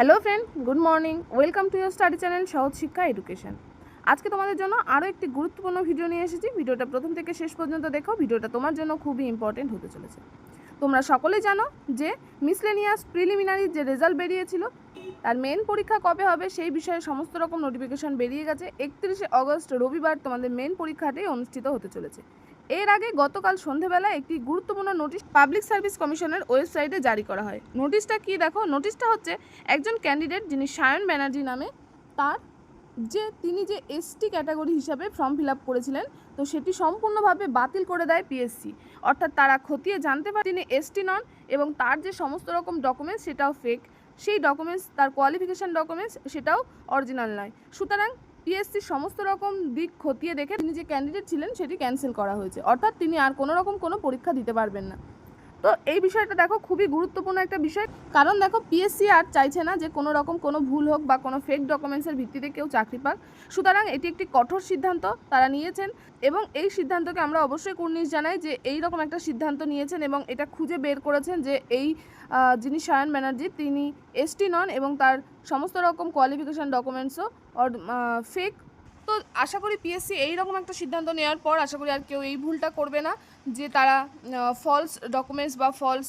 Hello friend, good morning. Welcome to year study channel সহজ শিক্ষা education. আজকে তোমাদের জন্য আরও একটি গুরুত্বপূর্ণ ভিডিও নিয়ে এসেছি। ভিডিওটা প্রথম থেকে শেষ পর্যন্ত দেখো, ভিডিওটা তোমার জন্য খুবই ইম্পর্টেন্ট হতে চলেছে। তোমরা সকলেই জানো যে মিসলেনিয়াস প্রিলিমিনারি যে রেজাল্ট বেরিয়েছিল, তার মেন পরীক্ষা কবে হবে সেই বিষয়ে সমস্ত রকম নোটিফিকেশন বেরিয়ে গেছে। একত্রিশে অগস্ট রবিবার তোমাদের মেন পরীক্ষাটি অনুষ্ঠিত হতে চলেছে। এর আগে গতকাল সন্ধেবেলা একটি গুরুত্বপূর্ণ নোটিশ পাবলিক সার্ভিস কমিশনের ওয়েবসাইটে জারি করা হয়। নোটিশটা কি দেখো? নোটিশটা হচ্ছে একজন ক্যান্ডিডেট যিনি সায়ন ব্যানার্জি নামে, তার যে তিনি যে এসটি ক্যাটাগরি হিসাবে ফর্ম ফিল আপ করেছিলেন, তো সেটি সম্পূর্ণভাবে বাতিল করে দেয় পিএসসি অর্থাৎ তারা খতিয়ে জানতে পারে তিনি এসটি নন এবং তার যে সমস্ত রকম ডকুমেন্টস সেটাও ফেক সেই ডকুমেন্টস তার কোয়ালিফিকেশান ডকুমেন্টস সেটাও অরিজিনাল নয়। সুতরাং পিএসসি সমস্ত রকম দিক খতিয়ে দেখে তিনি যে ক্যান্ডিডেট ছিলেন সেটি ক্যান্সেল করা হয়েছে। অর্থাৎ তিনি আর কোনো রকম কোনো পরীক্ষা দিতে পারবেন না। তো এই বিষয়টা দেখো খুবই গুরুত্বপূর্ণ একটা বিষয়। কারণ দেখো পিএসসি আর চাইছে না যে কোনো রকম কোনো ভুল হোক বা কোনো ফেক ডকুমেন্টসের ভিত্তিতে কেউ চাকরি পাক। সুতরাং এটি একটি কঠোর সিদ্ধান্ত তারা নিয়েছেন এবং এই সিদ্ধান্তকে আমরা অবশ্যই কুর্নিশ জানাই যে এই রকম একটা সিদ্ধান্ত নিয়েছেন এবং এটা খুঁজে বের করেছেন যে এই যিনি সায়ন ব্যানার্জি, তিনি এসটি নন এবং তার সমস্ত রকম কোয়ালিফিকেশান ডকুমেন্টসও ফেক তো আশা করি পিএসসি এই রকম একটা সিদ্ধান্ত নেওয়ার পর আশা করি আর কেউ এই ভুলটা করবে না, যে তারা ফলস ডকুমেন্টস বা ফলস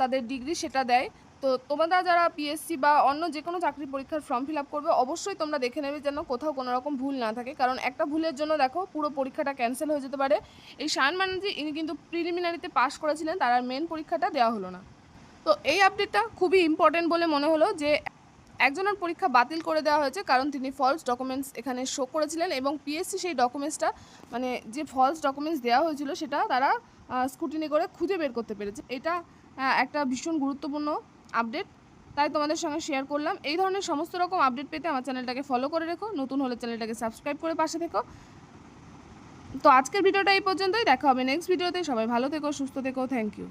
তাদের ডিগ্রি সেটা দেয়। তো তোমরা যারা পিএসসি বা অন্য যে কোনো চাকরি পরীক্ষার ফর্ম ফিল আপ করবে, অবশ্যই তোমরা দেখে নেবে যেন কোথাও কোনো রকম ভুল না থাকে। কারণ একটা ভুলের জন্য দেখো, পুরো পরীক্ষাটা ক্যান্সেল হয়ে যেতে পারে। এই শায়ন ব্যানার্জি ইনি কিন্তু প্রিলিমিনারিতে পাশ করেছিলেন, তার আর মেন পরীক্ষাটা দেওয়া হলো না। তো এই আপডেটটা খুবই ইম্পর্টেন্ট বলে মনে হলো যে একজনের পরীক্ষা বাতিল করে দেওয়া হয়েছে, কারণ তিনি ফলস ডকুমেন্টস এখানে শো করেছিলেন এবং পিএসসি সেই ডকুমেন্টসটা মানে যে ফলস ডকুমেন্টস দেওয়া হয়েছিল সেটা তারা স্কুটিনি করে খুঁজে বের করতে পেরেছে। এটা একটা ভীষণ গুরুত্বপূর্ণ আপডেট তাই তোমাদের সঙ্গে শেয়ার করলাম। এই ধরনের সমস্ত রকম আপডেট পেতে আমার চ্যানেলটাকে ফলো করে রেখো। নতুন হলে চ্যানেলটাকে সাবস্ক্রাইব করে পাশে থেকো। তো আজকের ভিডিওটা এই পর্যন্তই। দেখা হবে নেক্সট ভিডিওতে সবাই ভালো থেকো, সুস্থ থেকো। Thank you